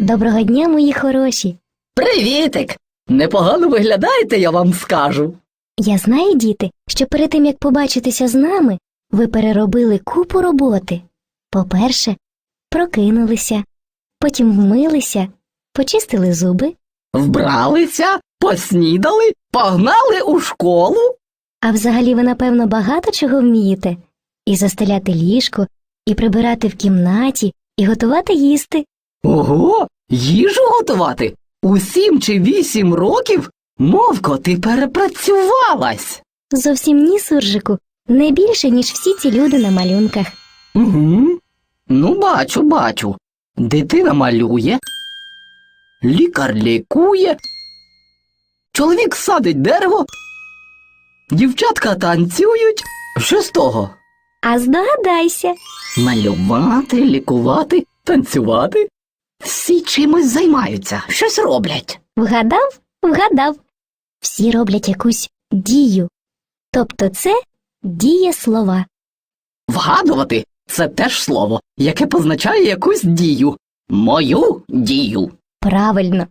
Доброго дня, мої хороші. Привітик! Непогано виглядаєте, я вам скажу. Я знаю, діти, що перед тим як побачитися з нами, ви переробили купу роботи. По-перше, прокинулися, потім вмилися, почистили зуби, Вбралися, поснідали, погнали у школу. а взагалі ви, напевно, багато чого вмієте і застеляти ліжко, і прибирати в кімнаті, і готувати їсти. Ого, їжу готувати. У сім чи вісім років, мовко, ти перепрацювалась. Зовсім ні, суржику, не більше, ніж всі ці люди на малюнках. Угу. Ну, бачу, бачу. Дитина малює, лікар лікує, чоловік садить дерево, дівчатка танцюють. Що з того? А здогадайся, Малювати, лікувати, танцювати. Всі чимось займаються, щось роблять. вгадав, вгадав. Всі роблять якусь дію. Тобто це дієслова. Вгадувати це теж слово, яке позначає якусь дію. Мою дію. Правильно.